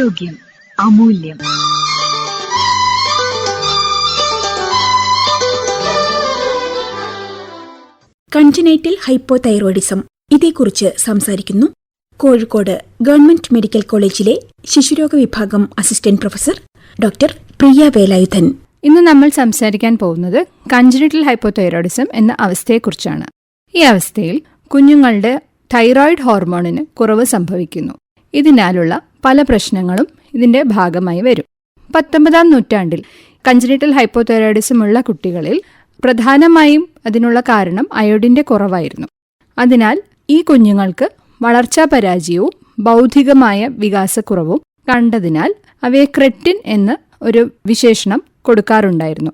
ആരോഗ്യം അമൂല്യം. Congenital hypothyroidism. ഇതേക്കുറിച്ച് സംസാരിക്കുന്നു കോഴിക്കോട് ഗവൺമെന്റ് മെഡിക്കൽ കോളേജിലെ ശിശുരോഗ വിഭാഗം assistant professor doctor Priya Velayudhan. ഇന്ന് നമ്മൾ സംസാരിക്കാൻ പോകുന്നത് കൺജനിറ്റൽ ഹൈപ്പോതൈറോയിഡിസം എന്ന അവസ്ഥയെക്കുറിച്ചാണ്. ഈ അവസ്ഥയിൽ കുഞ്ഞുങ്ങളുടെ തൈറോയിഡ് ഹോർമോണിന് കുറവ് സംഭവിക്കുന്നു. ഇതിനാലുള്ള പല പ്രശ്നങ്ങളും ഇതിന്റെ ഭാഗമായി വരും. പത്തൊമ്പതാം നൂറ്റാണ്ടിൽ കൺജനിറ്റൽ ഹൈപ്പോതൈറോയിഡിസം ഉള്ള കുട്ടികളിൽ പ്രധാനമായും അതിനുള്ള കാരണം അയോഡിന്റെ കുറവായിരുന്നു. അതിനാൽ ഈ കുഞ്ഞുങ്ങൾക്ക് വളർച്ചാ പരാജയവും ബൗദ്ധികമായ വികാസക്കുറവും കണ്ടതിനാൽ അവയെ ക്രെറ്റിൻ എന്ന് ഒരു വിശേഷണം കൊടുക്കാറുണ്ടായിരുന്നു.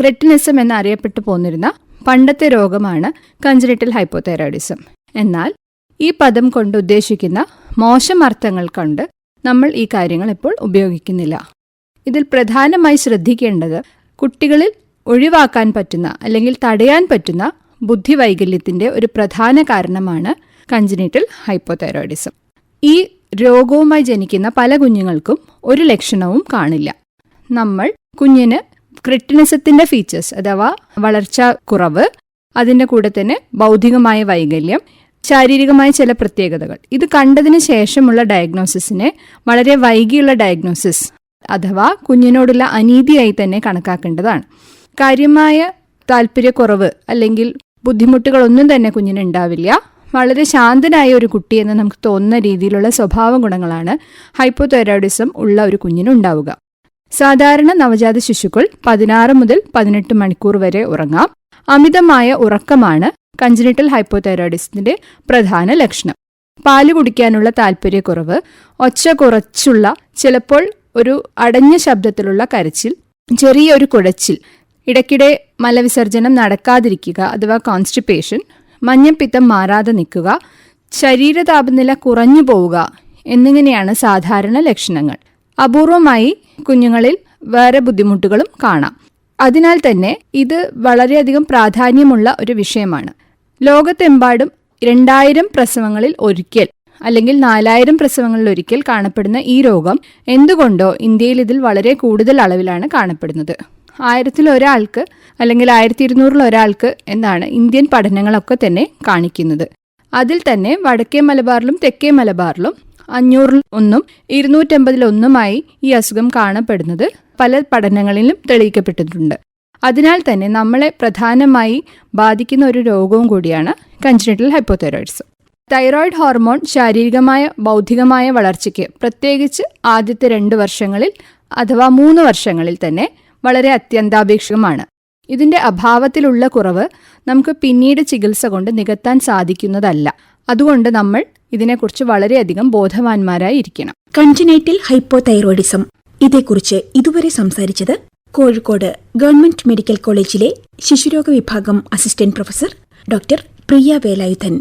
ക്രെറ്റിനിസം എന്നറിയപ്പെട്ടു പോന്നിരുന്ന പണ്ടത്തെ രോഗമാണ് കൺജനിറ്റൽ ഹൈപ്പോതൈറോയിഡിസം. എന്നാൽ ഈ പദം കൊണ്ട് ഉദ്ദേശിക്കുന്ന മോശം അർത്ഥങ്ങൾ കൊണ്ട് നമ്മൾ ഈ കാര്യങ്ങൾ ഇപ്പോൾ ഉപയോഗിക്കുന്നില്ല. ഇതിൽ പ്രധാനമായി ശ്രദ്ധിക്കേണ്ടത് കുട്ടികളിൽ ഒഴിവാക്കാൻ പറ്റുന്ന അല്ലെങ്കിൽ തടയാൻ പറ്റുന്ന ബുദ്ധിവൈകല്യത്തിന്റെ ഒരു പ്രധാന കാരണമാണ് കൺജനിറ്റൽ ഹൈപ്പോതൈറോയിഡിസം. ഈ രോഗവുമായി ജനിക്കുന്ന പല കുഞ്ഞുങ്ങൾക്കും ഒരു ലക്ഷണവും കാണില്ല. നമ്മൾ കുഞ്ഞിന് ക്രിട്ടിനിസത്തിന്റെ ഫീച്ചേഴ്സ് അഥവാ വളർച്ചാ കുറവ് അതിന്റെ കൂടെ തന്നെ ബൗദ്ധികമായ വൈകല്യം ശാരീരികമായ ചില പ്രത്യേകതകൾ. ഇത് കണ്ടതിന് ശേഷമുള്ള ഡയഗ്നോസിസിനെ വളരെ വൈകിയുള്ള ഡയഗ്നോസിസ് അഥവാ കുഞ്ഞിനോടുള്ള അനീതിയായി തന്നെ കണക്കാക്കേണ്ടതാണ്. കാര്യമായ താല്പര്യക്കുറവ് അല്ലെങ്കിൽ ബുദ്ധിമുട്ടുകളൊന്നും തന്നെ കുഞ്ഞിന് ഉണ്ടാവില്ല വളരെ ശാന്തനായ ഒരു കുട്ടി എന്ന് നമുക്ക് തോന്നുന്ന രീതിയിലുള്ള സ്വഭാവ ഗുണങ്ങളാണ് ഹൈപ്പോതൈറോയിഡിസം ഉള്ള ഒരു കുഞ്ഞിനുണ്ടാവുക. സാധാരണ നവജാത ശിശുക്കൾ പതിനാറ് മുതൽ പതിനെട്ട് മണിക്കൂർ വരെ ഉറങ്ങാം. അമിതമായ ഉറക്കമാണ് കൺജനിറ്റൽ ഹൈപ്പോതൈറോയിഡിസത്തിന്റെ പ്രധാന ലക്ഷണം. പാൽ കുടിക്കാനുള്ള താല്പര്യക്കുറവ് ഒച്ച കുറച്ചുള്ള ചിലപ്പോൾ ഒരു അടഞ്ഞ ശബ്ദത്തിലുള്ള കരച്ചിൽ ചെറിയൊരു കുഴച്ചിൽ ഇടയ്ക്കിടെ മലവിസർജനം നടക്കാതിരിക്കുക അഥവാ കോൺസ്റ്റിപ്പേഷൻ മഞ്ഞപ്പിത്തം മാറാതെ നിൽക്കുക ശരീര താപനില കുറഞ്ഞു പോവുക എന്നിങ്ങനെയാണ് സാധാരണ ലക്ഷണങ്ങൾ. അപൂർവമായി കുഞ്ഞുങ്ങളിൽ വേറെ ബുദ്ധിമുട്ടുകളും കാണാം. അതിനാൽ തന്നെ ഇത് വളരെയധികം പ്രാധാന്യമുള്ള ഒരു വിഷയമാണ്. ലോകത്തെമ്പാടും രണ്ടായിരം പ്രസവങ്ങളിൽ ഒരിക്കൽ അല്ലെങ്കിൽ നാലായിരം പ്രസവങ്ങളിൽ ഒരിക്കൽ കാണപ്പെടുന്ന ഈ രോഗം എന്തുകൊണ്ടോ ഇന്ത്യയിൽ ഇതിൽ വളരെ കൂടുതൽ അളവിലാണ് കാണപ്പെടുന്നത്. ആയിരത്തിൽ ഒരാൾക്ക് അല്ലെങ്കിൽ ആയിരത്തി ഇരുന്നൂറിൽ ഒരാൾക്ക് എന്നാണ് ഇന്ത്യൻ പഠനങ്ങളൊക്കെ തന്നെ കാണിക്കുന്നത്. അതിൽ തന്നെ വടക്കേ മലബാറിലും തെക്കേ മലബാറിലും അഞ്ഞൂറിൽ ഒന്നും ഇരുന്നൂറ്റമ്പതിൽ ഒന്നുമായി ഈ അസുഖം കാണപ്പെടുന്നത് പല പഠനങ്ങളിലും തെളിയിക്കപ്പെട്ടിട്ടുണ്ട്. അതിനാൽ തന്നെ നമ്മളെ പ്രധാനമായി ബാധിക്കുന്ന ഒരു രോഗവും കൂടിയാണ് കൺജനിറ്റൽ ഹൈപ്പോതൈറോയിഡ്സ് തൈറോയിഡ് ഹോർമോൺ ശാരീരികമായ ബൗദ്ധികമായ വളർച്ചയ്ക്ക് പ്രത്യേകിച്ച് ആദ്യത്തെ രണ്ട് വർഷങ്ങളിൽ അഥവാ മൂന്ന് വർഷങ്ങളിൽ തന്നെ വളരെ അത്യന്താപേക്ഷികമാണ്. ഇതിന്റെ അഭാവത്തിലുള്ള കുറവ് നമുക്ക് പിന്നീട് ചികിത്സ കൊണ്ട് നികത്താൻ സാധിക്കുന്നതല്ല. അതുകൊണ്ട് നമ്മൾ ഇതിനെക്കുറിച്ച് വളരെയധികം ബോധവാന്മാരായി ഇരിക്കണം കൺജനൈറ്റൽ ഹൈപ്പോതൈറോയിഡിസം ഇതേക്കുറിച്ച് ഇതുവരെ സംസാരിച്ചത് കോഴിക്കോട് ഗവൺമെന്റ് മെഡിക്കൽ കോളേജിലെ ശിശുരോഗ വിഭാഗം assistant professor doctor Priya Velayudhan.